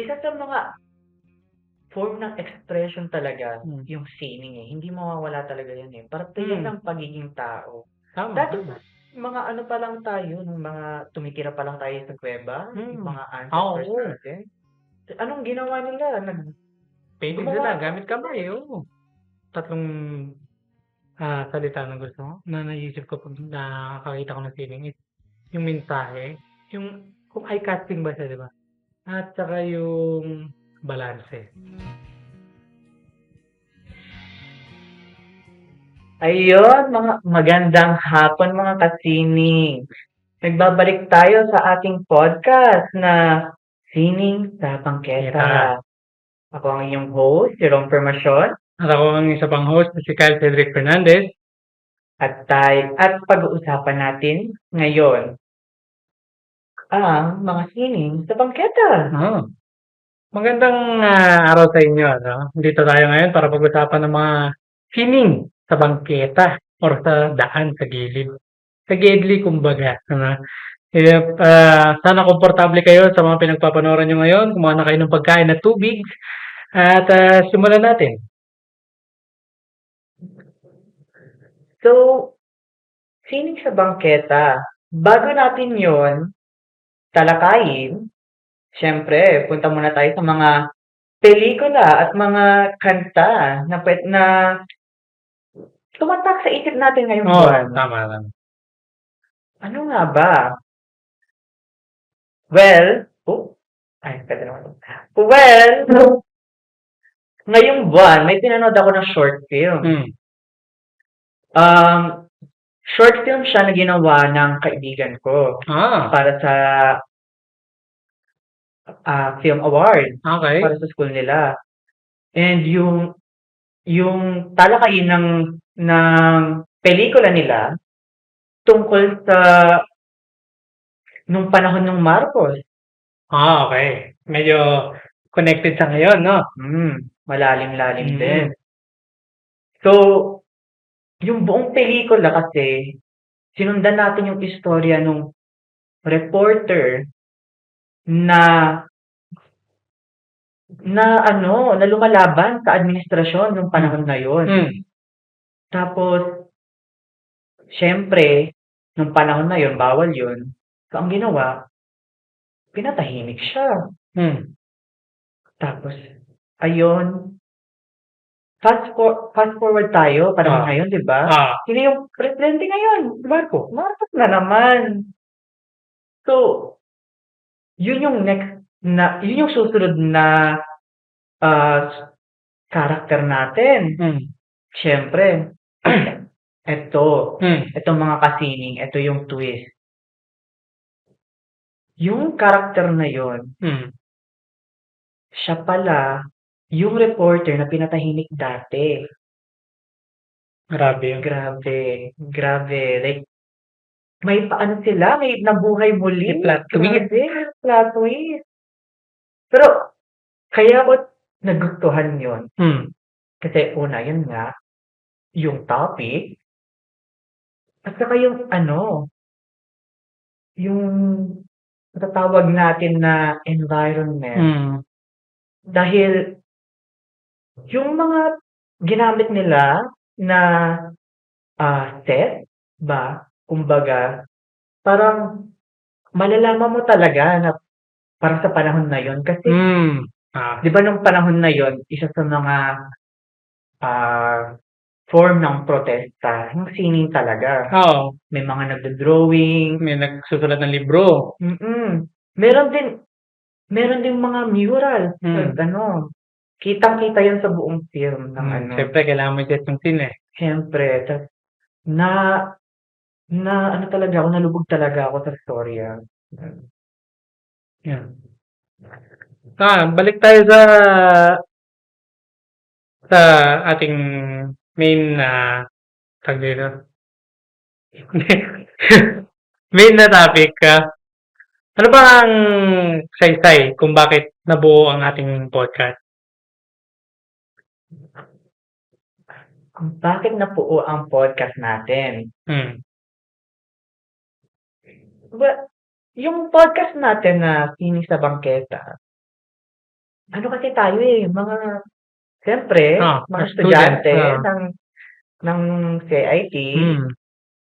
isa sa mga form ng expression talaga Hmm. yung singing eh. Hindi mawawala talaga yan eh. Parte yan Hmm. ng pagiging tao. Tama, Dati, tama. mga ano pa lang tayo, nung mga tumitira pa lang tayo sa kuweba, Hmm. yung mga Ah, ancestors oo. natin. Anong ginawa nila? Nag, Painting Gumawa- sila gamit kamay, oo. Tatlong ah, salita na gusto mo na naisip ko pag nakakakita ko ng sining is yung mensahe, yung kung eye casting ba siya, di ba? At saka yung balanse. Ayun, mga magandang hapon mga kasini. Nagbabalik tayo sa ating podcast na Sining sa Bangketa. Kita. Ako ang inyong host, si Rom Permasyon. At ako ang isa pang host, si Kyle Cedric Fernandez. At, tayo, at pag-uusapan natin ngayon ang mga sining sa bangketa. Oh. Magandang ah, araw sa inyo. No? Dito tayo ngayon para pag-usapan ng mga sining sa bangketa or sa daan, sa gilid. Sa gidli, kumbaga. Ano? If, ah, sana komportable kayo sa mga pinagpapanoran nyo ngayon. Kumuha na kayo ng pagkain at tubig. At ah, simulan natin. So, sining sa bangketa. Bago natin yon talakayin, syempre, punta muna tayo sa mga pelikula at mga kanta na, pwet- na tumatak sa isip natin ngayong Oo, buwan. tama lang. Ano nga ba? Well, oh, ay, pwede naman. Well, ngayong buwan, may pinanood ako ng short film. Hmm. Um, short film siya na ginawa ng kaibigan ko Ah, para sa ah, film award okay. para sa school nila. And yung yung talakayin ng ng pelikula nila tungkol sa nung panahon ng Marcos. Ah, okay. Medyo connected sa ngayon, no? Hmm, malalim-lalim Mm. din. So, yung buong pelikula kasi, sinundan natin yung istorya nung reporter na na ano, na lumalaban sa administrasyon nung panahon na yun. Hmm. Tapos, syempre, nung panahon na yun, bawal yun. So, ang ginawa, pinatahimik siya. Hmm. Tapos, ayun, fast, for, fast forward tayo, panahon Ah. ngayon, di ba? Ah, Sino yung presidente ngayon? Marco. Marcos na naman. So, yun yung next na, yun yung susunod na ah, character natin. hmm. Siyempre, eto, Hmm. etong mga kasining, eto yung twist. Yung character na yon, Hmm. siya pala yung reporter na pinatahimik dati. Grabe yun. Grabe, grabe. Like, may paano sila, may nabuhay muli. May plot twist. Grabe, plot twist. Pero, kaya ko nagustuhan yon Hmm. Kasi una, yun nga, yung topic, at saka yung ano, yung matatawag natin na environment. Hmm. Dahil yung mga ginamit nila na ah, set ba, kumbaga, parang malalaman mo talaga na para sa panahon na yon kasi Hmm. Ah. 'di ba nung panahon na yon isa sa mga ah, form ng protesta, yung singing talaga. Oo. May mga nagdo-drawing, May nagsusulat ng libro. mm Meron din meron din mga mural, Hmm. ano, kitang-kita 'yan sa buong film ng Hmm. ano. Siyempre, kailangan mo i-test yung scene eh. Siyempre, tas na na ano talaga ako, nalubog talaga ako sa storya. Yan. Ah, balik tayo sa sa ating main na tag dito. main na topic. ah. ano ba ang saysay kung bakit nabuo ang ating podcast? Kung bakit napuo ang podcast natin? Hmm. Well, yung podcast natin na Sining sa Bangketa, ano kasi tayo eh, mga, siyempre, Oh, mga a student, estudyante oo. ng, ng CIT, Hmm.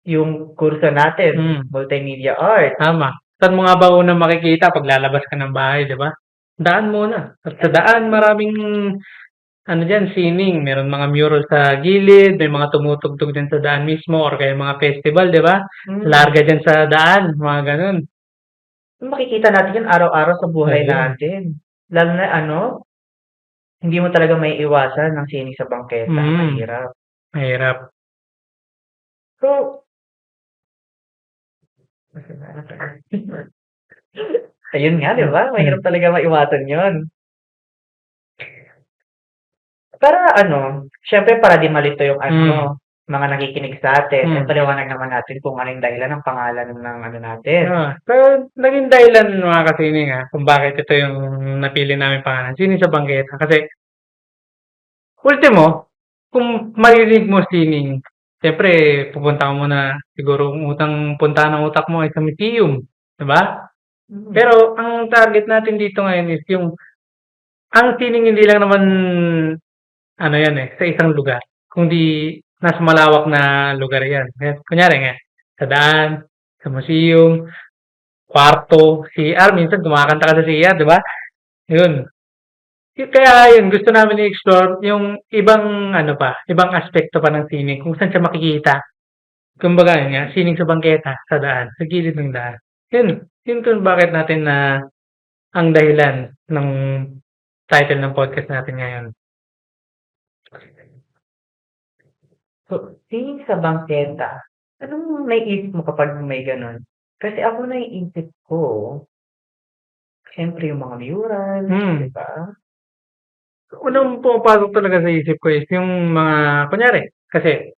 yung kurso natin, Hmm. multimedia art. Tama. Saan mo nga ba unang makikita pag lalabas ka ng bahay, di ba? Daan muna. At sa daan, maraming ano diyan, sining. Meron mga mural sa gilid, may mga tumutugtog din sa daan mismo or kaya mga festival, di ba? Hmm. Larga diyan sa daan, mga ganun. Makikita natin yan araw-araw sa buhay Oo. natin. Lalo na ano, hindi mo talaga may iwasan ng sining sa bangketa. Mm. Mahirap. Mahirap. So, ayun nga, di ba? Mahirap talaga maiwasan yun. Para ano, syempre para di malito yung ano, mga nakikinig sa atin, Mm. eh, paliwanag naman natin kung ano yung dahilan ng pangalan ng ano natin. Ah, pero naging dahilan mga kasining ha, kung bakit ito yung napili namin pangalan. Sining sa bangketa. Kasi, ultimo, kung maririnig mo sining, siyempre, pupunta ka muna, siguro, ang utang punta ng utak mo ay sa museum. Diba? Mm. Pero, ang target natin dito ngayon is yung, ang sining hindi lang naman, ano yan eh, sa isang lugar. Kundi, nasa malawak na lugar yan. Kunyari nga, sa daan, sa museum, kwarto, CR, minsan kumakanta ka sa CR, di ba? Yun. Kaya yun, gusto namin i-explore yung ibang, ano pa, ibang aspekto pa ng sining, kung saan siya makikita. Kumbaga yun nga, sining sa bangketa, sa daan, sa gilid ng daan. Yun, yun kung bakit natin na ang dahilan ng title ng podcast natin ngayon. So, sining sa bangketa, anong naiisip mo kapag may ganun? Kasi ako naiisip ko, siyempre yung mga mural, Hmm. di ba? Unang pumapasok talaga sa isip ko is yung mga, kunyari, kasi,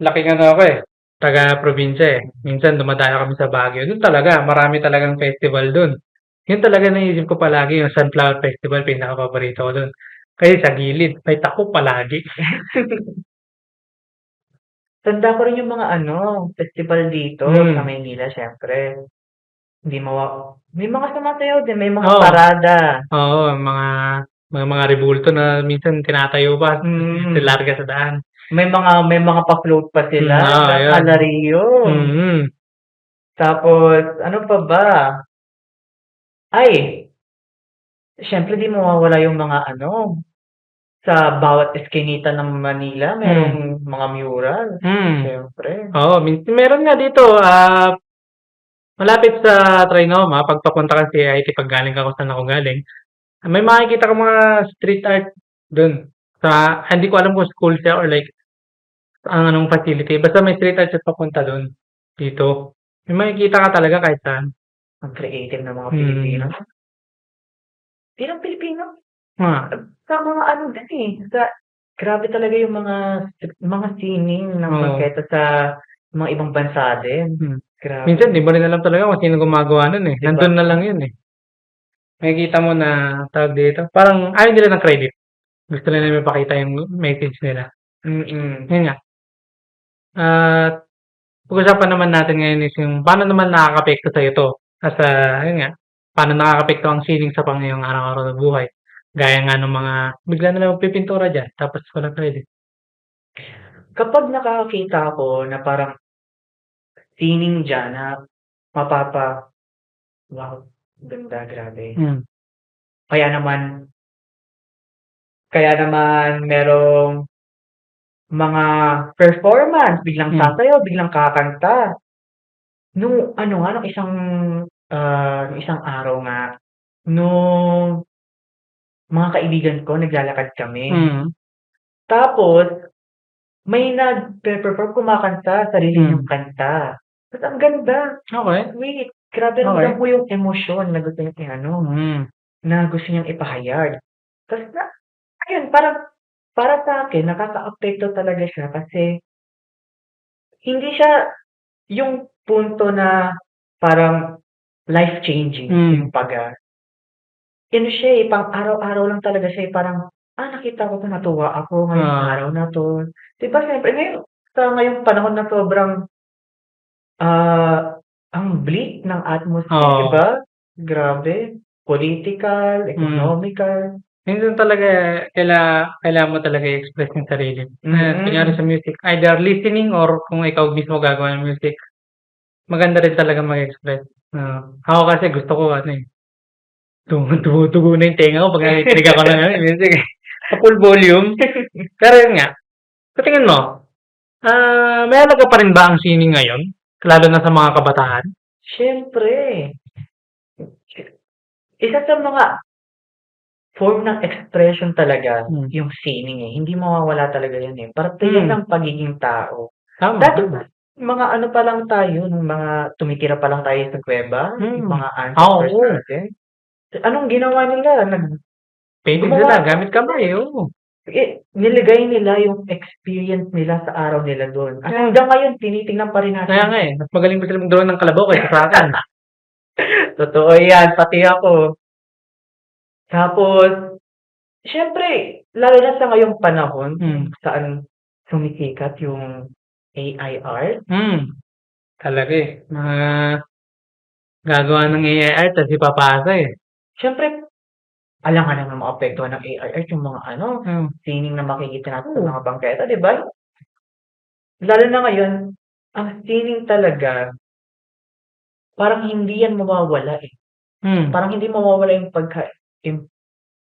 laki nga na ako eh, taga-probinsya eh. Minsan dumadayo kami sa Baguio. Doon talaga, marami talagang festival doon. Yun talaga naisip ko palagi, yung Sunflower Festival, pinaka-paborito ko doon. Kasi sa gilid, may tako palagi. Tanda ko rin yung mga ano, festival dito Hmm. sa Maynila, siyempre. Hindi mawa may mga sumasayaw din, may mga Oo. parada. Oo, mga, mga, mga rebulto na minsan tinatayo pa, Mm. larga sa daan. May mga may mga pa-float pa sila Mm, oo, na yun. alariyo. Mm. Tapos, ano pa ba? Ay, siyempre di mawawala yung mga ano, sa bawat eskinita ng Manila, merong mga mural. Mm. Siyempre. Oo, min meron nga dito, ah, malapit sa Trinoma, pag papunta ka sa CIT, pag galing ka kung saan ako galing, may makikita kang mga street art dun. Sa, hindi ko alam kung school siya or like, ang anong facility. Basta may street art siya papunta dun. Dito. May makikita ka talaga kahit saan. Ang creative ng mga Mm. Pilipino. Bilang Pilipino, Ah, sa mga ano din eh, sa grabe talaga yung mga mga sining ng Oo. bangketa sa mga ibang bansa din. Hmm. Grabe. minsan di mo rin alam talaga kung sino gumagawa nun eh. Di ba? Nandun na lang yun eh. Makikita mo na tawag dito. Parang ayaw nila ng credit. Gusto nila may pakita yung message nila. Mm. Yun nga. At pag-usapan naman natin ngayon is yung paano naman nakakapekto sa ito. As a, yun nga, paano nakakapekto ang sining sa pang iyong araw-araw na buhay. Gaya nga ng mga, bigla na lang magpipintura dyan, tapos walang credit. Kapag nakakakita ako na parang sining diyan na mapapa wow, ganda, grabe. Mm. Kaya naman kaya naman merong mga performance, biglang Hmm. sasayaw, biglang kakanta. Nung ano nga, nung isang, nung isang araw nga, nung mga kaibigan ko naglalakad kami. Mm. Tapos, may nagpe-perform, kumakanta, sarili Hmm. niyang kanta. Tapos ang ganda, Okay. sweet, grabe Okay. ramdam ko yung emosyon na gusto niyang i-ano, Mm. na gusto niyang ipahayag. Tapos na ayun, parang para sa'kin nakakaapekto talaga siya kasi hindi siya yung punto na parang life-changing, Hmm. kumbaga. Ano siya, eh, pang araw-araw lang talaga siya, eh, parang, "Ah, nakita ko 'to, natuwa ako ngayong Ah. araw na 'to." 'Di ba siyempre ngayon sa ngayong panahon na sobrang, ah, ang bleak ng atmosphere, 'di Oo. ba? Grabe, political, Mm. economical. Minsan talaga kaila kailangan mo talaga i-express yung sarili. Na Mm. kunyari sa music, either listening or kung ikaw mismo gagawa ng music, maganda rin talaga mag-express. Oo. Ako kasi gusto ko ano, eh, tumutugo na yung tenga ko pag nakikinig ako ng music, sa full volume. Pero yun nga, sa tingin mo, ah, may halaga pa rin ba ang sining ngayon? Lalo na sa mga kabataan? Siyempre. Isa sa mga form ng expression talaga Hmm. yung singing eh. Hindi mawawala talaga yan eh. Parte yan Hmm. ng pagiging tao. Tama, Dati mga ano pa lang tayo, nung mga tumitira pa lang tayo sa kuweba, Hmm. yung mga ancestors oo. natin. Anong ginawa nila? Nag, Painting Gumawa- sila gamit kamay, oo. eh, niligay nila yung experience nila sa araw nila doon. At Kaya hanggang ngayon, tinitingnan pa rin natin. Kaya nga, eh, mas magaling pa sila mag-draw ng kalabaw kaysa sa akin. Totoo yan, pati ako. Tapos, syempre, lalo na sa ngayong panahon, Hmm. saan sumisikat yung AI art. Hmm. Talaga, eh, mga gagawa ng AI art tas ipapasa, eh. Syempre, alam ka naman maapektuhan ng AI art yung mga ano, Hmm. sining na makikita natin sa mga bangketa, di ba? Lalo na ngayon, ang sining talaga, parang hindi yan mawawala eh. Hmm. Parang hindi mawawala yung pagka, yung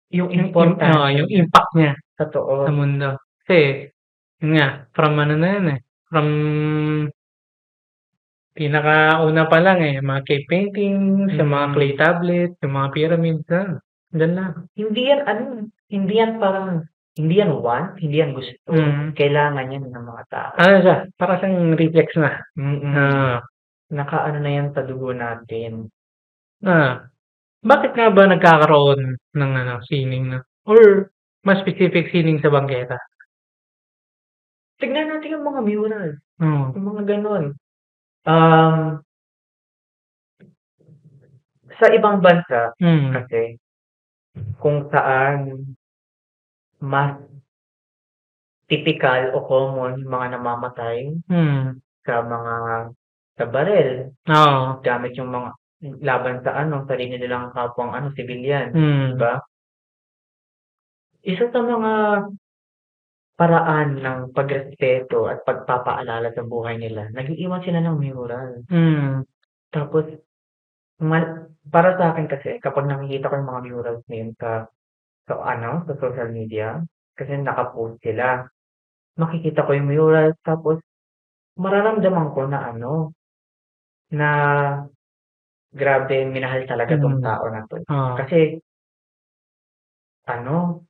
Yung im importance. oo, yung impact niya Totoo. sa mundo. Kasi, yun nga, from ano na yun, eh, from pinakauna pa lang, eh, mga cave paintings, yung mga Mm. clay tablets, yung mga pyramids, ah, diyan lang. Hindi yan ano, hindi yan parang, hindi yan want, hindi yan gusto. Mm. Kailangan yan ng mga tao. Ano siya, para siyang reflex na. Mm-mm. Ah. Nakaano na yan sa dugo natin. Ah. Bakit nga ba nagkakaroon ng ano, sining na or mas specific sining sa bangketa? Tignan natin yung mga mural, Oo. yung mga gano'n. Um sa ibang bansa Hmm. kasi, kung saan mas tipikal o common yung mga namamatay Hmm. sa mga sa barel, Oo. gamit yung mga laban sa ano, sarili nilang kapwang ano, sibilyan, Hmm. 'di ba? Isa sa mga paraan ng pagrespeto at pagpapaalala sa buhay nila, nag-iiwan sila ng mural. Hmm. Tapos, ma para sa'kin kasi kapag nakikita ko yung mga murals na yun sa sa ano, sa social media, kasi naka-post sila. Makikita ko yung mural tapos mararamdaman ko na ano, na grabe minahal talaga 'tong Hmm. tao na 'to. Oo. Kasi ano,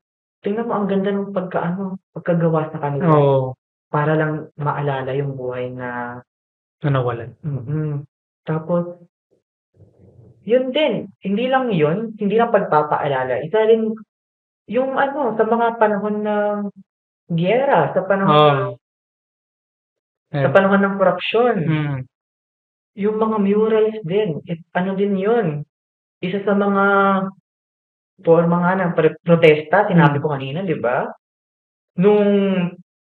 tingnan mo ang ganda ng pagka-ano, pagkagawa sa kanila. Oo. Para lang maalala yung buhay na Na nawalan. mm. Tapos yun din, hindi lang yun, hindi lang pagpapaalala, isa rin yung ano, sa mga panahon ng giyera, sa panahon Oo. ng sa panahon ng korapsyon. Hmm. Yung mga murals din, it ano din yun, isa sa mga porma nga ng pre protesta, sinabi Hmm. ko kanina, 'di ba? Nung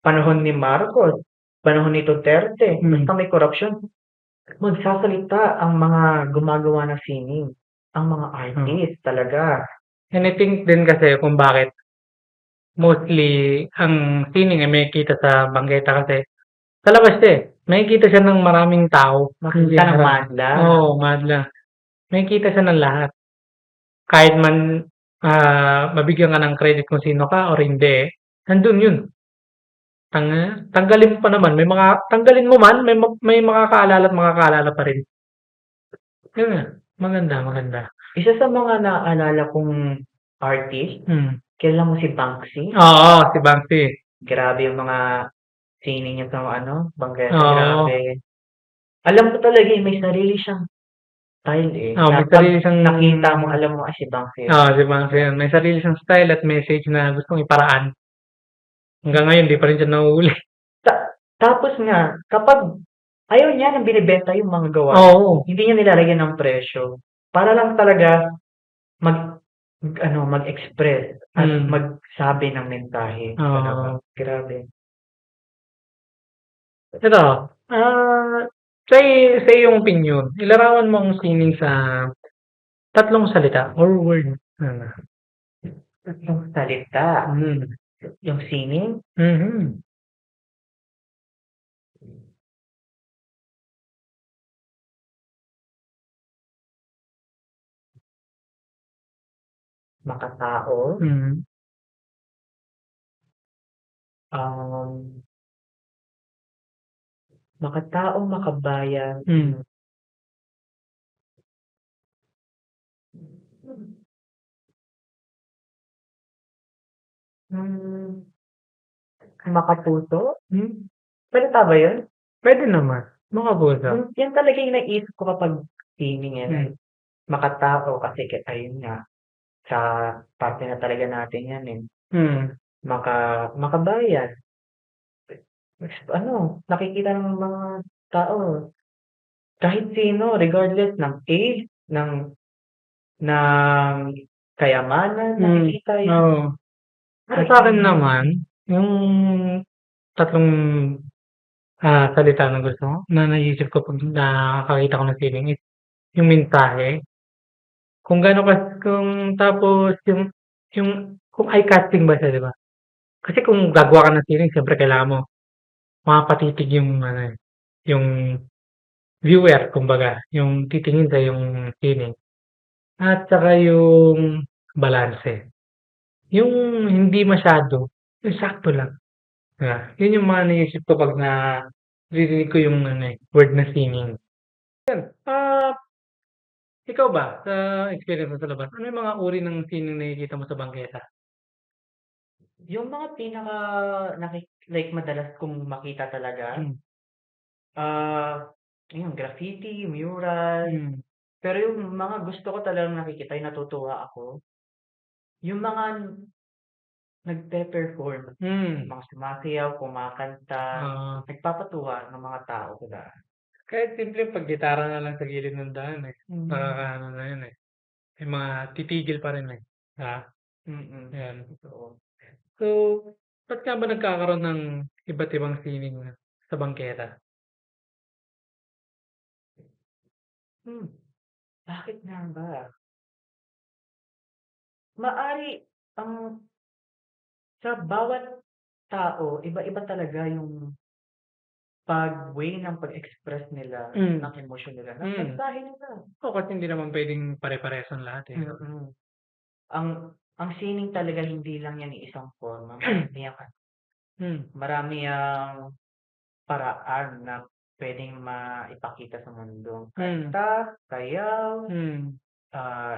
panahon ni Marcos, panahon ni Duterte, Hmm. basta may korapsyon, magsasalita ang mga gumagawa ng sining, ang mga Oo. artist talaga. And I think din kasi kung bakit mostly ang sining ay makikita sa bangketa kasi sa labas eh. Makikita siya ng maraming tao. Makikita ng madla. Oo, madla. Makikita siya ng lahat. Kahit man, ah, mabigyan ka ng credit kung sino ka or hindi, nandun yun. Tang tanggalin mo pa naman, may mga tanggalin mo man, may ma may makakaalala at makakaalala pa rin. Yun nga, maganda, maganda. Isa sa mga naaalala kong artist, Hmm. kilala mo si Banksy? Oo, si Banksy. Grabe yung mga sining niya sa ano, bangketa, Oo. grabe. Alam ko talaga, eh, may sarili siyang style, eh, na may sarili siyang nakita mo, alam mo, "Ay, si Banksy yan." Oo, si Banksy yun. May sarili siyang style at message na gustong iparaan. Hanggang ngayon di pa rin siya nahuhuli. Ta tapos nga, kapag ayaw niya ng binebenta yung mga gawa, Oo. hindi niya nilalagyan ng presyo. Para lang talaga mag ano, mag-express at Hmm. magsabi ng mensahe Oo. talaga. Grabe. Ito, ah, sa i sa iyong opinyon, ilarawan mo ang sining sa tatlong salita or word. Ano? Yung salita, Hmm. yung sining. Mhm. Makatao. Mhm. Um Makatao, makabayan. Hmm. Hmm. Makapuso? Hmm. Salita ba yun? Puwede naman, makapuso. Hmm, yan talaga yung naiisip ko kapag sining, eh, Hmm. makatao kasi ka ayun nga, sa parte na talaga natin yan, eh. Hmm. Maka makabayan. Ano, nakikita ng mga tao, kahit sino regardless ng age, ng ng kayamanan, Hmm, nakikita yun. oo. Para sa'kin naman, yung tatlong, ah, salita na gusto ko, na naiisip ko 'pag nakakakita ako ng sining is yung mensahe. Kung gaano ka kung tapos yung yung kung eye-catching ba siya, 'di ba? Kasi kung gagawa ka ng sining siyempre kailangan mo mapatitig yung ano, yung viewer kumbaga, yung titingin sa yung sining. At saka yung balanse. Yung hindi masyado, yung sakto lang, 'di ba? Yun yung mga naiisip ko 'pag naririnig ko yung ano, eh, word na sining. Yun, ah, ikaw ba sa experience mo sa labas, ano yung mga uri ng sining nakikita mo sa bangketa? Yung mga pinaka naki like madalas kong makita talaga, Hmm. ah, yung graffiti, mural. Hmm. Pero yung mga gusto ko talagang nakikita, yung natutuwa ako, yung mga nagpe-perform, Hmm. mga sumasayaw, kumakanta, Oo. nagpapatuwa ng mga tao sa daan. Kahit simpleng paggitara na lang sa gilid ng daan, eh, Hmm. nakakaano na yun, eh. May mga titigil pa rin, eh, 'di ba? Mm, Ayan. totoo. So, ba't nga ba nagkakaroon ng iba't ibang sining sa bangketa? Hmm, bakit nga ba? Maari ang sa bawat tao, iba-iba talaga yung pag-way ng pag-express nila Hmm. ng emosyon nila, Hmm. mensahe nila. Oo, kasi hindi naman puwedeng pare-parehas ang lahat, eh. Mm. Ang ang sining talaga hindi lang yan iisang forma, marami yang Hmm. marami yang paraan na puwedeng maipakita sa mundo. Hmm. Kanta, sayaw, Hmm. ah,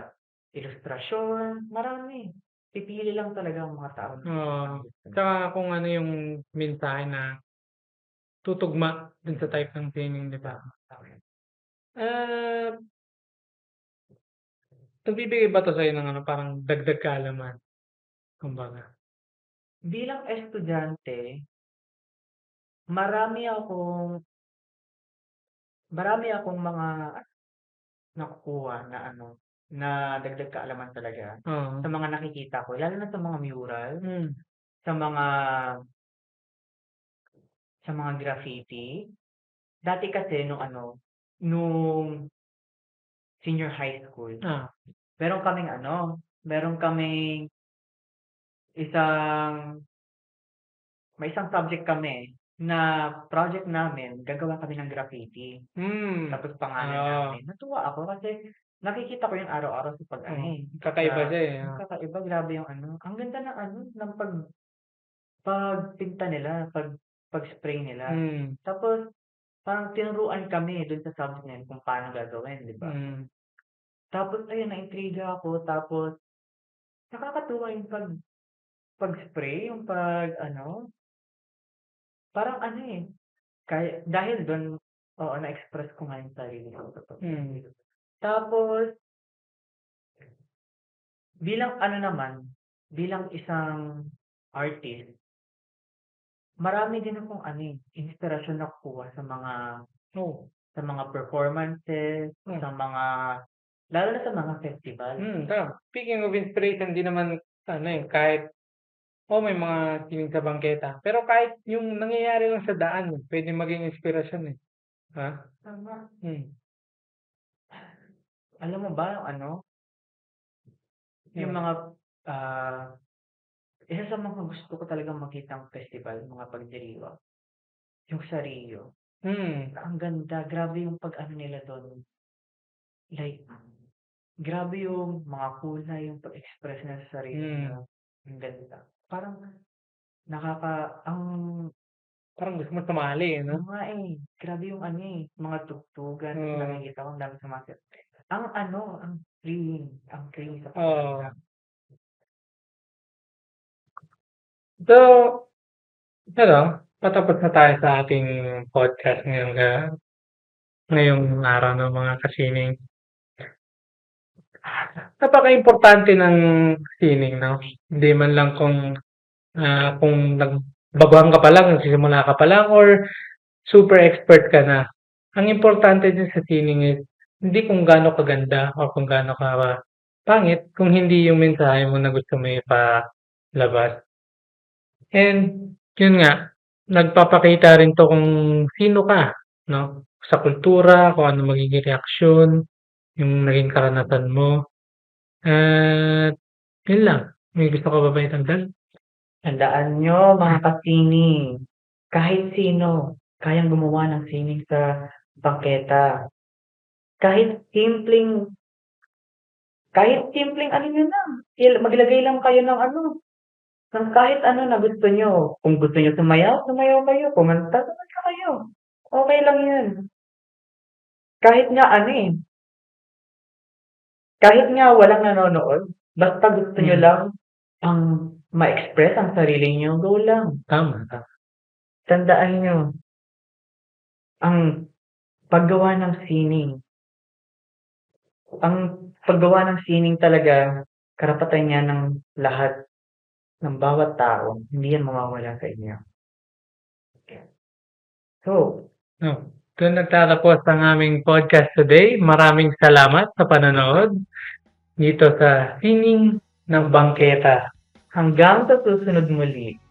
ilustrasyon, marami. Pipili lang talaga ang mga tao Oo, tsaka kung ano yung mensahe na tutugma dun sa type ng sining, 'di ba? Ah nagbibigay ba 'to sa'yo ng ano, parang dagdag kaalaman, kumbaga? Bilang estudyante marami akong marami akong mga nakukuha na ano, na dagdag kaalaman talaga Oo. sa mga nakikita ko, lalo na sa mga mural, Hmm. sa mga sa mga graffiti. Dati kasi nung ano, nung senior high school, Ah. meron kaming ano, meron kaming isang may isang subject kami na project namin gagawa kami ng graffiti. Hmm, Tapos pangalan oo. namin. Natuwa ako kasi nakikita ko yun araw-araw sa pag-ano, Oo, eh, kakaiba siya, eh, oo. kakaiba, grabe yung ano, ang ganda ng ano, ng pag pagpinta nila, pag pag-spray nila. Hmm. Tapos parang tinuruan kami dun sa subject kung paano gagawin, 'di ba? Hmm. Tapos ayun, naintriga ako, tapos nakakatuwa yung pag pag-spray, yung pag-ano parang ano, eh, kaya dahil dun, oo, na-express ko nga yung sarili ko pag Tapos bilang ano naman, bilang isang artist marami din akong ano, eh, inspirasyon nakukuha sa mga Oo. sa mga performances, Hmm. sa mga lalo na sa mga festival. Hmm, tama. Speaking of inspiration, di naman ano, eh, kahit oo, may mga sining sa bangketa, pero kahit yung nangyayari lang sa daan, puwedeng maging inspirasyon, eh, ba? Tama. Hmm. Alam mo ba yung ano yung Hmm. mga, ah isa sa mga gusto ko talagang makitang festival, mga pagdiriwang, yung sa Rio. Hmm. Ang ganda, grabe yung pag-ano nila dun. Like, grabe yung mga kulay, yung pag-express nila sa sarili Hmm. nila. Ang ganda. Parang, nakaka, ang, Parang gusto mo sumali, eh, no? nga eh, grabe yung ano eh, mga tugtugan, Oo. nakikita ko, ang dami sumasit. Ang ano, ang freeing, ang freeing sa Oo. Pakiramdam. So, ano, patapos na tayo sa ating podcast ngayong, ah, ngayong araw ng mga kasining. Napaka-importante ng sining, no? Hindi man lang kung, ah, kung nagbaguhan ka pa lang, nagsisimula ka pa lang, or super expert ka na. Ang importante din sa sining is, hindi kung gaano kaganda o kung gaano ka pangit, kung hindi yung mensahe mo na gusto mo ipalabas. And, yun nga, nagpapakita rin 'to kung sino ka, no? Sa kultura, kung ano magiging reaksyon, yung naging karanasan mo. At, yun lang. May gusto ka ba ba itagdag? Tandaan nyo, mga kasining, kahit sino, kayang gumawa ng sining sa bangketa. Kahit simpleng, kahit simpleng ano nyo lang, maglagay lang kayo ng ano, ng kahit ano na gusto nyo. Kung gusto nyo sumayaw, sumayaw kayo. Kumanta, kumanta kayo. Okay lang yan. Kahit nga ano eh, kahit nga walang nanonood, basta gusto nyo Hmm. lang ang ma-express ang sarili nyo, go lang. Tama, tama. Tandaan nyo, ang paggawa ng sining, ang paggawa ng sining talaga, karapatan niya ng lahat, ng bawat tao. Hindi yan mawawala sa inyo. So, No. Doon nagtatapos ang aming podcast today. Maraming salamat sa panonood dito sa Sining ng Bangketa. hanggang sa susunod muli.